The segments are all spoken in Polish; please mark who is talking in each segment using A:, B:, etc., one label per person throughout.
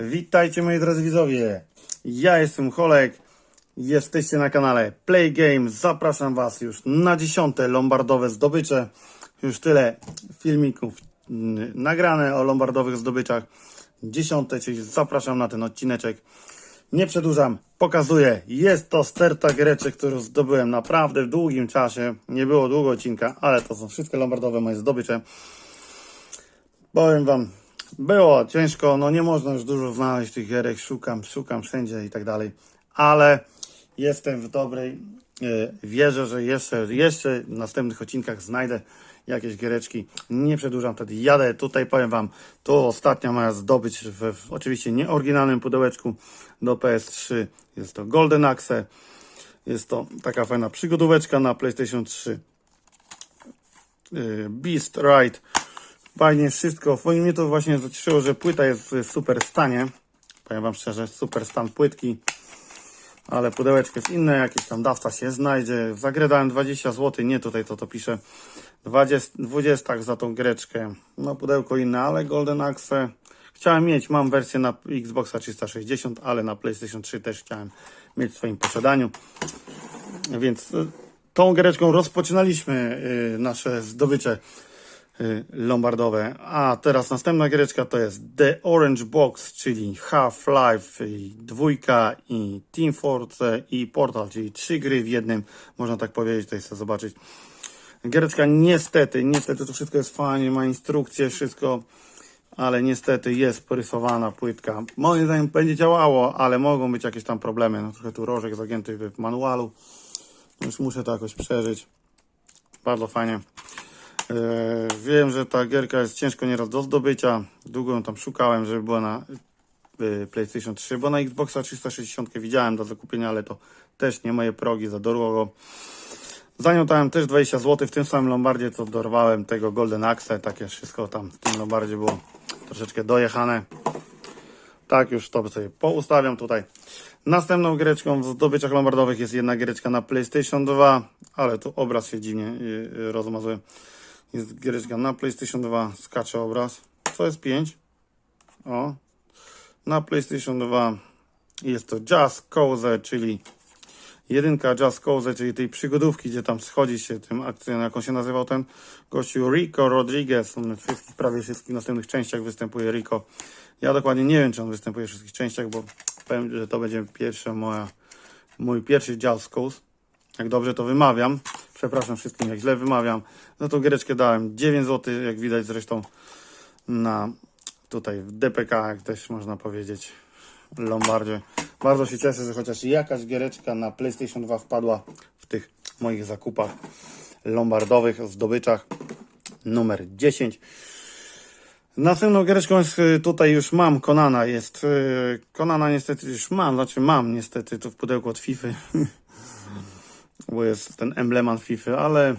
A: Witajcie moi drodzy widzowie. Ja jestem Holek. Jesteście na kanale Play Games. Zapraszam Was już na dziesiąte lombardowe zdobycze. Już tyle filmików mm, nagrane o lombardowych zdobyczach. Dziesiąte, czyli zapraszam na ten odcineczek. Nie przedłużam, pokazuję. Jest to sterta giereczek, którą zdobyłem naprawdę w długim czasie. Nie było długo odcinka, ale to są wszystkie lombardowe moje zdobycze. Powiem wam, było ciężko, no nie można już dużo znaleźć tych gierek, szukam, szukam wszędzie i tak dalej, ale jestem w dobrej e, wierze, że jeszcze, jeszcze w następnych odcinkach znajdę jakieś giereczki. Nie przedłużam wtedy, jadę tutaj, powiem wam, to ostatnia moja zdobycz w, w oczywiście nieoryginalnym pudełeczku do PS3. Jest to Golden Axe, jest to taka fajna przygodóweczka na PlayStation 3. Y, Beast Ride. Fajnie wszystko. Mnie to właśnie zacieszyło, że płyta jest w super stanie. Powiem Wam szczerze, super stan płytki. Ale pudełeczko jest inne, jakiś tam dawca się znajdzie. Za grę dałem 20 zł, nie tutaj to to pisze. 20, 20 za tą greczkę. No pudełko inne, ale Golden Axe chciałem mieć. Mam wersję na Xboxa 360, ale na PlayStation 3 też chciałem mieć w swoim posiadaniu. Więc y, tą giereczką rozpoczynaliśmy y, nasze zdobycze lombardowe. A teraz następna giereczka to jest The Orange Box, czyli Half-Life i dwójka i Team Force i Portal, czyli trzy gry w jednym, można tak powiedzieć, tutaj chcę zobaczyć. Giereczka niestety, niestety to wszystko jest fajnie, ma instrukcje, wszystko, ale niestety jest porysowana płytka. Moim zdaniem będzie działało, ale mogą być jakieś tam problemy. No, trochę tu rożek zagięty w manualu. Już muszę to jakoś przeżyć. Bardzo fajnie. Eee, wiem, że ta gierka jest ciężko nieraz do zdobycia. Długo ją tam szukałem, żeby była na y, PlayStation 3, bo na Xboxa 360 widziałem do zakupienia, ale to też nie moje progi za drogo. Za nią dałem też 20 zł. W tym samym Lombardzie to dorwałem tego Golden Axe. Takie wszystko tam w tym Lombardzie było troszeczkę dojechane. Tak, już to sobie poustawiam tutaj. Następną giereczką w zdobyczach lombardowych jest jedna giereczka na PlayStation 2, ale tu obraz się dziwnie yy, rozmazuje. Jest giereczka na PlayStation 2, skacze obraz. Co jest 5? O. Na PlayStation 2 jest to Just Cause, czyli jedynka Just Cause, czyli tej przygodówki, gdzie tam schodzi się tym akcją, jak on się nazywał ten gościu Rico Rodriguez. On w wszystkich, prawie wszystkich następnych częściach występuje Rico. Ja dokładnie nie wiem, czy on występuje w wszystkich częściach, bo powiem, że to będzie pierwsza moja, mój pierwszy Just Cause. Jak dobrze to wymawiam. Przepraszam wszystkim, jak źle wymawiam. No to giereczkę dałem 9 zł, jak widać zresztą na tutaj w DPK, jak też można powiedzieć, Lombardzie. Bardzo się cieszę, że chociaż jakaś giereczka na PlayStation 2 wpadła w tych moich zakupach lombardowych, zdobyczach numer 10. Następną giereczką jest, y, tutaj już mam Konana, jest y, Konana niestety już mam, znaczy mam niestety tu w pudełku od FIFA, bo jest ten embleman FIFA, ale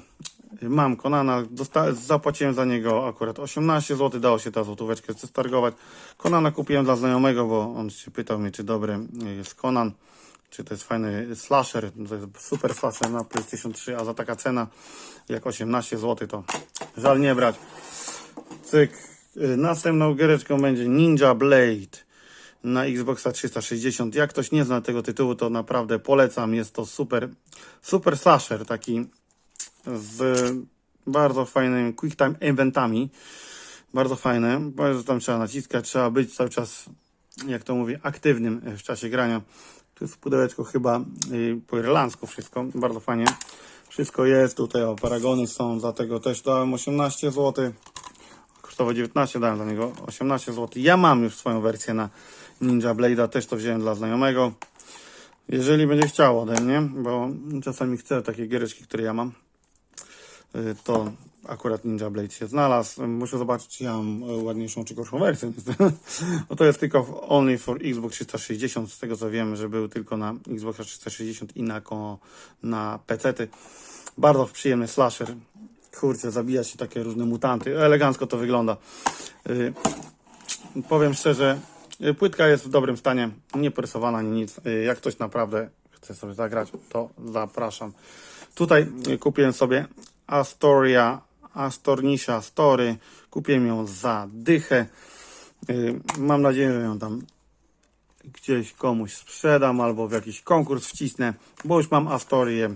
A: mam Konana, zapłaciłem za niego akurat 18 zł, dało się ta złotóweczkę zestargować. Konana kupiłem dla znajomego, bo on się pytał mnie, czy dobry jest Konan, czy to jest fajny slasher, to jest super slasher na PlayStation 3, a za taka cena jak 18 zł to żal nie brać. Cyk. Y, Następną giereczką będzie Ninja Blade na Xboxa 360. Jak ktoś nie zna tego tytułu, to naprawdę polecam. Jest to super, super slasher, taki z bardzo fajnymi quick time eventami. Bardzo fajne, bo tam trzeba naciskać, trzeba być cały czas, jak to mówię, aktywnym w czasie grania. Tu jest w pudełeczku chyba y, po irlandzku wszystko, bardzo fajnie. Wszystko jest, tutaj o, paragony są, dlatego też dałem 18 zł kosztował 19, dałem za niego 18 zł. Ja mam już swoją wersję na Ninja Blade'a, też to wziąłem dla znajomego. Jeżeli będzie chciał ode mnie, bo czasami chcę takie giereczki, które ja mam, y, to akurat Ninja Blade się znalazł. Muszę zobaczyć, czy ja mam y, ładniejszą czy gorszą wersję. No to jest tylko only for Xbox 360, z tego co wiem, że był tylko na Xbox 360 i na, na PC-ty. Bardzo przyjemny slasher. Kurczę, zabija się takie różne mutanty. Elegancko to wygląda. Y, powiem szczerze, y, płytka jest w dobrym stanie, nie porysowana, ani nic. Y, jak ktoś naprawdę chce sobie zagrać, to zapraszam. Tutaj y, kupiłem sobie Astoria, Astornisha Story. Kupiłem ją za dychę. Y, Mam nadzieję, że ją tam gdzieś komuś sprzedam albo w jakiś konkurs wcisnę, bo już mam Astorię.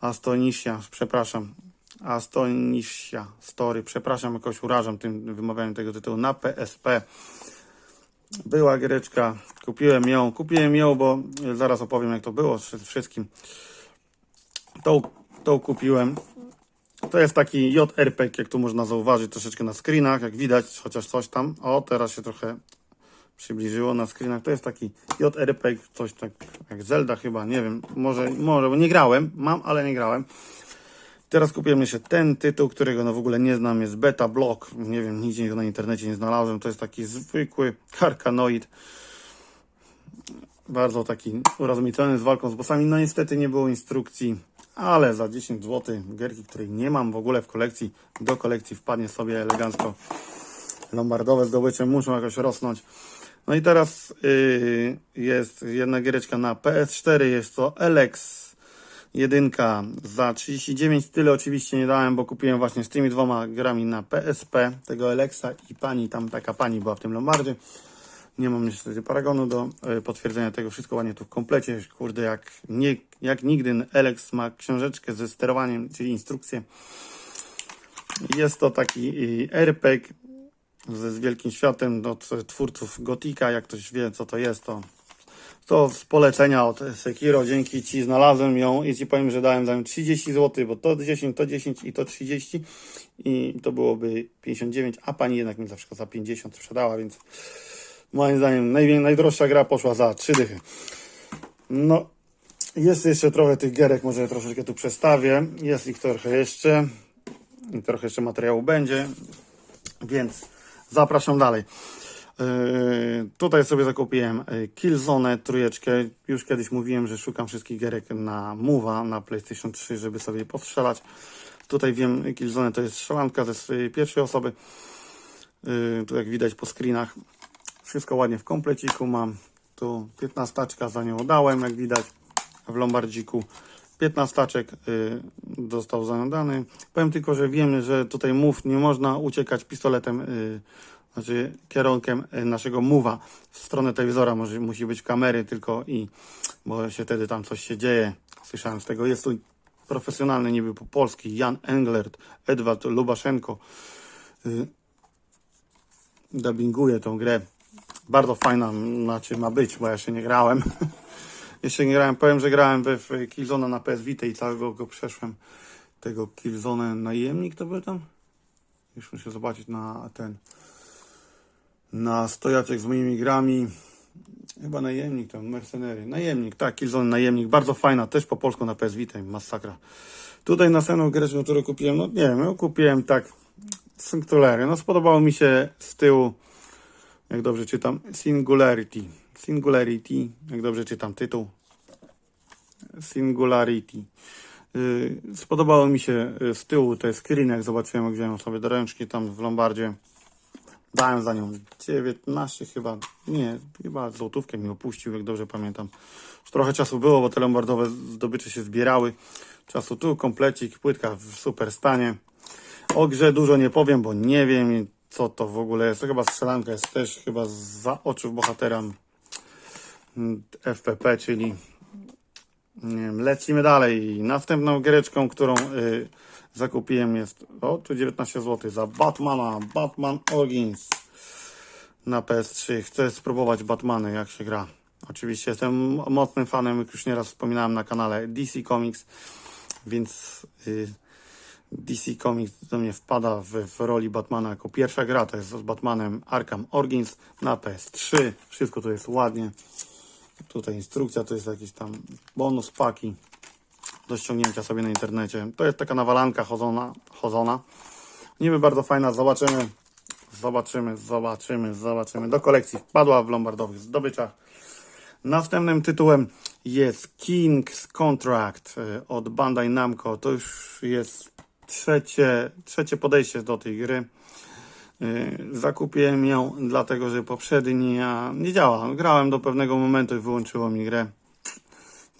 A: Astonisia, przepraszam. Astonisia Story, przepraszam, jakoś urażam tym wymawianiem tego tytułu na PSP. Była giereczka, kupiłem ją, kupiłem ją, bo zaraz opowiem jak to było przede wszystkim. Tą, tą kupiłem. To jest taki JRPG, jak tu można zauważyć troszeczkę na screenach, jak widać, chociaż coś tam. O, teraz się trochę przybliżyło na screenach. To jest taki JRPG, coś tak jak Zelda chyba, nie wiem, może, może, bo nie grałem, mam, ale nie grałem. Teraz kupiłem jeszcze ten tytuł, którego no w ogóle nie znam, jest Beta Block, nie wiem, nigdzie go na internecie nie znalazłem, to jest taki zwykły Arkanoid, bardzo taki urozmaicony z walką z bossami, no niestety nie było instrukcji, ale za 10 zł gierki, której nie mam w ogóle w kolekcji, do kolekcji wpadnie sobie elegancko lombardowe zdobycze, muszą jakoś rosnąć. No i teraz yy, jest jedna giereczka na PS4, jest to Elex jedynka za 39, tyle oczywiście nie dałem, bo kupiłem właśnie z tymi dwoma grami na PSP, tego Alexa i pani, tam taka pani była w tym Lombardzie. Nie mam niestety paragonu do y, potwierdzenia tego, wszystko ładnie tu w komplecie, kurde, jak, nie, jak nigdy Alex ma książeczkę ze sterowaniem, czyli instrukcję. Jest to taki y, RPG ze z wielkim światem od twórców Gotika, jak ktoś wie co to jest, to to z polecenia od Sekiro, dzięki Ci znalazłem ją i Ci powiem, że dałem za nią 30 zł, bo to 10, to 10 i to 30 i to byłoby 59, a Pani jednak mi zawsze za 50 sprzedała, więc moim zdaniem naj, najdroższa gra poszła za 3 dychy. No, jest jeszcze trochę tych gierek, może troszeczkę tu przestawię, jest ich trochę jeszcze i trochę jeszcze materiału będzie, więc zapraszam dalej. Yy, tutaj sobie zakupiłem yy, Killzone trójeczkę. Już kiedyś mówiłem, że szukam wszystkich gierek na Move'a, na PlayStation 3, żeby sobie postrzelać. Tutaj wiem, Killzone to jest strzelanka ze pierwszej osoby. Yy, tu jak widać po screenach. Wszystko ładnie w kompleciku mam. Tu 15 za nią dałem, jak widać w Lombardziku. 15 yy, został za nią dany. Powiem tylko, że wiemy, że tutaj mów nie można uciekać pistoletem znaczy kierunkiem y, naszego mowa w stronę telewizora może, musi być kamery tylko i bo się wtedy tam coś się dzieje. Słyszałem z tego. Jest tu profesjonalny niby po polski Jan Englert, Edward Lubaszenko yy, dubbinguje tą grę. Bardzo fajna, znaczy ma być, bo ja jeszcze nie grałem. jeszcze nie grałem, powiem, że grałem we w Killzone na PS Vita i całego go przeszłem. Tego Killzone najemnik to był tam? Już muszę zobaczyć na ten na stojaczek z moimi grami. Chyba najemnik tam, mercenery. Najemnik, tak, Killzone najemnik. Bardzo fajna, też po polsku na PS Vita, masakra. Tutaj następną grę, którą kupiłem, no nie wiem, ją kupiłem tak Singularity. No spodobało mi się z tyłu, jak dobrze czytam, Singularity. Singularity, jak dobrze czytam tytuł. Singularity. Yy, spodobało mi się y, z tyłu te screen, jak zobaczyłem, jak wziąłem sobie do ręczki tam w Lombardzie. Dałem za nią 19 chyba, nie, chyba złotówkę mi opuścił, jak dobrze pamiętam. Już trochę czasu było, bo te lombardowe zdobycze się zbierały. Czasu tu, komplecik, płytka w super stanie. O grze dużo nie powiem, bo nie wiem co to w ogóle jest. To chyba strzelanka jest też chyba za oczów bohatera FPP, czyli nie wiem, lecimy dalej. Następną giereczką, którą y, zakupiłem jest, o tu 19 zł za Batmana, Batman Origins na PS3. Chcę spróbować Batmany, jak się gra. Oczywiście jestem mocnym fanem, jak już nieraz wspominałem na kanale DC Comics, więc y, DC Comics do mnie wpada w, w roli Batmana jako pierwsza gra. To jest z Batmanem Arkham Origins na PS3. Wszystko to jest ładnie. Tutaj instrukcja, to jest jakiś tam bonus paki do ściągnięcia sobie na internecie. To jest taka nawalanka chodzona, chodzona. Niby bardzo fajna, zobaczymy, zobaczymy, zobaczymy, zobaczymy. Do kolekcji wpadła w lombardowych zdobyczach. Następnym tytułem jest King's Contract y, od Bandai Namco. To już jest trzecie, trzecie podejście do tej gry. Y, Zakupiłem ją dlatego, że poprzednia nie działa. Grałem do pewnego momentu i wyłączyło mi grę.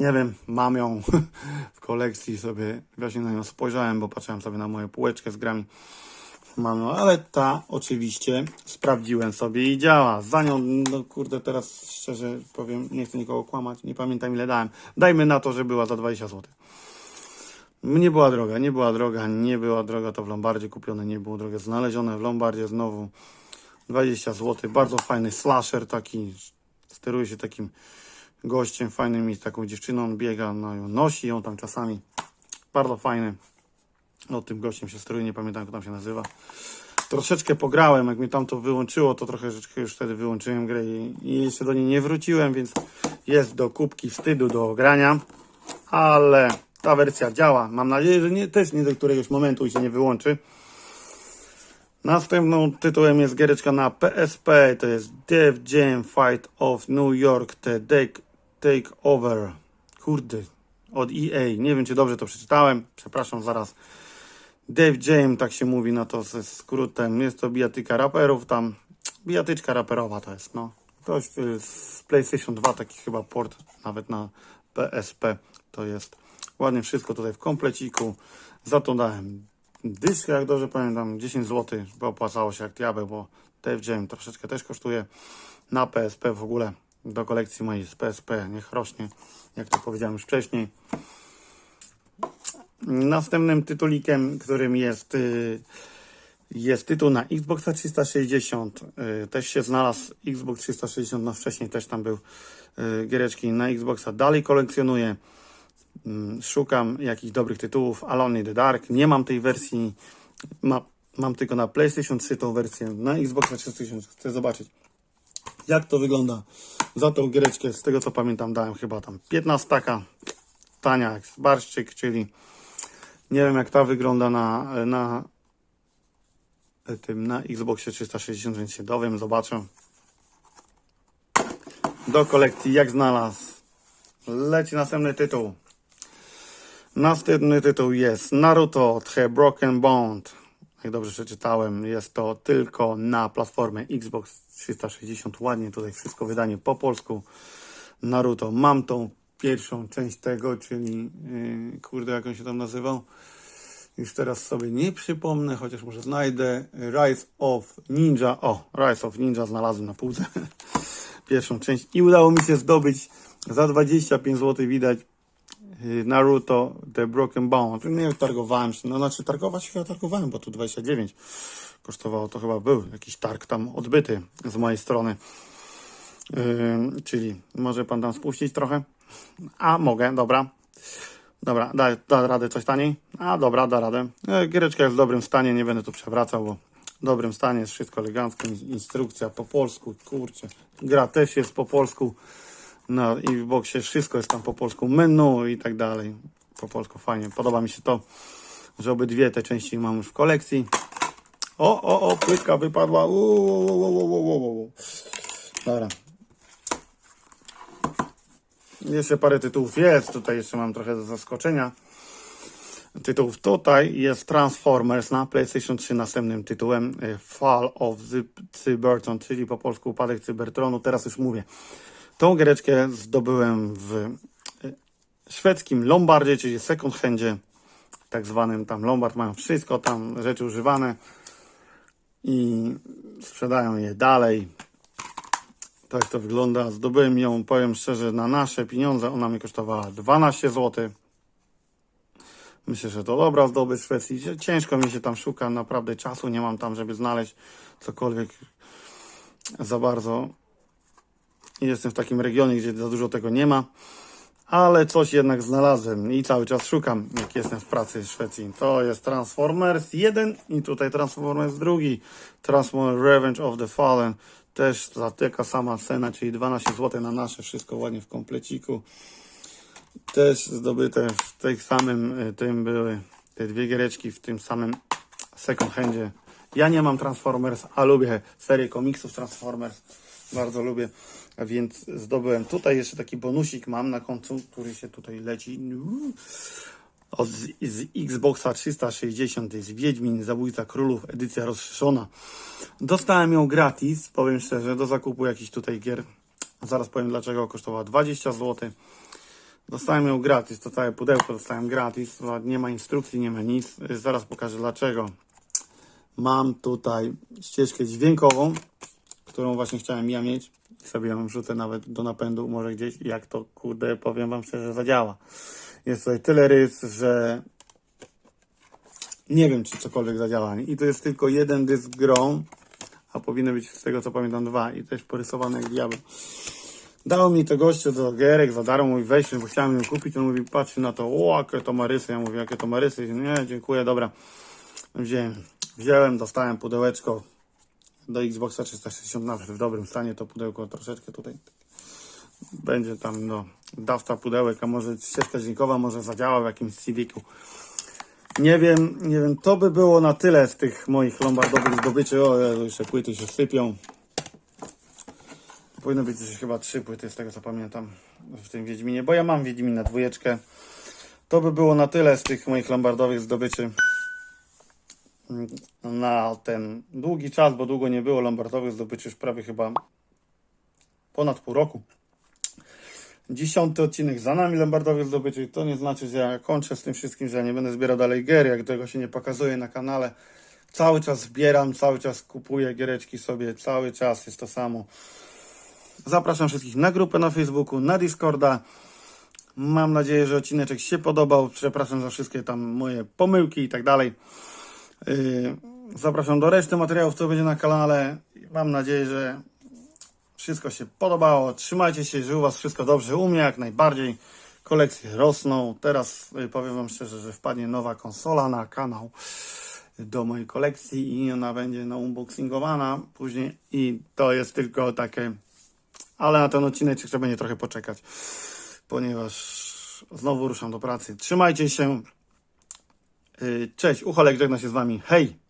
A: Nie wiem, mam ją w kolekcji sobie, właśnie na nią spojrzałem, bo patrzyłem sobie na moją półeczkę z grami. mam, no, ale ta oczywiście sprawdziłem sobie i działa. Za nią, no kurde, teraz szczerze powiem, nie chcę nikogo kłamać, nie pamiętam ile dałem. Dajmy na to, że była za 20 zł. Nie była droga, nie była droga, nie była droga, to w Lombardzie kupione, nie było drogie, znalezione w Lombardzie znowu 20 zł. Bardzo fajny slasher taki, steruje się takim gościem fajnym i z taką dziewczyną biega, no ją nosi ją tam czasami. Bardzo fajny. No tym gościem się steruje, nie pamiętam jak tam się nazywa. Troszeczkę pograłem, jak mnie tam to wyłączyło, to trochę już wtedy wyłączyłem grę i, i jeszcze do niej nie wróciłem, więc jest do kubki wstydu do grania, ale ta wersja działa. Mam nadzieję, że nie, też nie do któregoś momentu się nie wyłączy. Następną tytułem jest giereczka na PSP, to jest Dev Jam Fight of New York, The Take, take Over. Kurde, od EA. Nie wiem, czy dobrze to przeczytałem. Przepraszam, zaraz. Dev Jam, tak się mówi, no to ze skrótem. Jest to bijatyka raperów, tam bijatyczka raperowa to jest, no. Ktoś y, z PlayStation 2, taki chyba port, nawet na PSP to jest. Ładnie wszystko tutaj w kompleciku. Za to dałem dyszkę, jak dobrze pamiętam, 10 zł, bo opłacało się jak diabeł, bo Dev Jam troszeczkę też kosztuje na PSP w ogóle. Do kolekcji mojej z PSP niech rośnie, jak to powiedziałem już wcześniej. Następnym tytulikiem, którym jest, y, jest tytuł na Xbox 360. Y, Też się znalazł Xbox 360, no wcześniej też tam był y, giereczki na Xboxa. Dalej kolekcjonuję. Mm, Szukam jakichś dobrych tytułów. Alone in the Dark. Nie mam tej wersji. Ma, mam tylko na PlayStation 3 tą wersję. Na Xbox 360 chcę zobaczyć jak to wygląda. Za tą giereczkę, z tego co pamiętam, dałem chyba tam 15 taka. Tania jak barszczyk, czyli nie wiem jak ta wygląda na, na tym, na Xboxie 360, więc się dowiem, zobaczę. Do kolekcji, jak znalazł. Leci następny tytuł. Następny tytuł jest Naruto The Broken Bond. Jak dobrze przeczytałem, jest to tylko na platformę Xbox 360. Ładnie tutaj wszystko wydanie po polsku. Naruto. Mam tą pierwszą część tego, czyli yy, kurde, jak on się tam nazywał. Już teraz sobie nie przypomnę, chociaż może znajdę. Rise of Ninja. O, Rise of Ninja znalazłem na półce. Pierwszą część. I udało mi się zdobyć za 25 zł widać Naruto The Broken Bone. Nie targowałem się, no znaczy targować się chyba targowałem, bo tu 29 kosztowało, to chyba był jakiś targ tam odbyty z mojej strony. Yy, czyli może pan tam spuścić trochę? A mogę, dobra. Dobra, da, da radę coś taniej? A dobra, da radę. E, Giereczka jest w dobrym stanie, nie będę tu przewracał, bo w dobrym stanie jest wszystko elegancko. in- Instrukcja po polsku, kurczę. Gra też jest po polsku. No i w boksie wszystko jest tam po polsku. Menu i tak dalej. Po polsku fajnie. Podoba mi się to, że obydwie te części mam już w kolekcji. O, o, o, płytka wypadła. Uuu. Dobra. Jeszcze parę tytułów jest. Tutaj jeszcze mam trochę do zaskoczenia. Tytułów tutaj jest Transformers na PlayStation 3 następnym tytułem e, Fall of Cybertron, czyli po polsku upadek Cybertronu. Teraz już mówię. Tą giereczkę zdobyłem w e, szwedzkim Lombardzie, czyli second handzie, tak zwanym tam Lombard. Mają wszystko tam, rzeczy używane i sprzedają je dalej. Tak to wygląda. Zdobyłem ją, powiem szczerze, na nasze pieniądze. Ona mi kosztowała 12 zł. Myślę, że to dobra zdobycz w Szwecji. Ciężko mi się tam szuka, naprawdę czasu nie mam tam, żeby znaleźć cokolwiek za bardzo. Jestem w takim regionie, gdzie za dużo tego nie ma, ale coś jednak znalazłem i cały czas szukam, jak jestem w pracy w Szwecji. To jest Transformers 1 i tutaj Transformers 2. Transformers Revenge of the Fallen. Też za taka sama cena, czyli 12 zł na nasze, wszystko ładnie w kompleciku też zdobyte w tej samym y, tym były te dwie giereczki w tym samym second handzie. Ja nie mam Transformers, a lubię serię komiksów Transformers. Bardzo lubię, a więc zdobyłem tutaj jeszcze taki bonusik mam na końcu, który się tutaj leci. Od z, Xboxa 360 to jest Wiedźmin, Zabójca Królów, edycja rozszerzona. Dostałem ją gratis, powiem szczerze, do zakupu jakichś tutaj gier. Zaraz powiem dlaczego kosztowała 20 zł. Dostałem ją gratis, to całe pudełko dostałem gratis. Nie ma instrukcji, nie ma nic. Zaraz pokażę dlaczego. mam tutaj ścieżkę dźwiękową, którą właśnie chciałem ja mieć. Sobie ją wrzucę nawet do napędu, może gdzieś, jak to, kurde, powiem wam szczerze, zadziała. Jest tutaj tyle rys, że nie wiem, czy cokolwiek zadziała. I to jest tylko jeden dysk grą, a powinny być z tego, co pamiętam, dwa. I też porysowane jak diabeł. Dał mi to gościu do gierek za darmo, mówi weź, bo chciałem ją kupić. On mówi, patrz na to, o, jakie to ma rysy. Ja mówię, jakie to ma rysy. Nie, dziękuję, dobra. Wziąłem, wziąłem dostałem pudełeczko do Xboxa 360 nawet w dobrym stanie to pudełko troszeczkę tutaj będzie tam no dawca pudełek, a może ścieżka dźwiękowa może zadziała w jakimś CD-ku. Nie wiem, nie wiem, to by było na tyle z tych moich lombardowych zdobyczy. O, jeszcze płyty się sypią. Powinno być gdzieś chyba trzy płyty z tego co pamiętam w tym Wiedźminie, bo ja mam Wiedźmina dwójeczkę. To by było na tyle z tych moich lombardowych zdobyczy na ten długi czas, bo długo nie było lombardowych zdobyczy, już prawie chyba ponad pół roku. Dziesiąty odcinek za nami lombardowych zdobyczy. To nie znaczy, że ja kończę z tym wszystkim, że ja nie będę zbierał dalej gier, jak tego się nie pokazuje na kanale. Cały czas zbieram, cały czas kupuję giereczki sobie, cały czas jest to samo. Zapraszam wszystkich na grupę na Facebooku, na Discorda. Mam nadzieję, że odcineczek się podobał. Przepraszam za wszystkie tam moje pomyłki i tak dalej. Yy, Zapraszam do reszty materiałów, co będzie na kanale. Mam nadzieję, że wszystko się podobało. Trzymajcie się, że u Was wszystko dobrze. U mnie jak najbardziej. Kolekcje rosną. Teraz yy, powiem Wam szczerze, że wpadnie nowa konsola na kanał do mojej kolekcji i ona będzie no, unboxingowana później. I to jest tylko takie. Ale na ten odcinek trzeba będzie trochę poczekać, ponieważ znowu ruszam do pracy. Trzymajcie się. Yy, Cześć, Ucholek żegna się z Wami. Hej!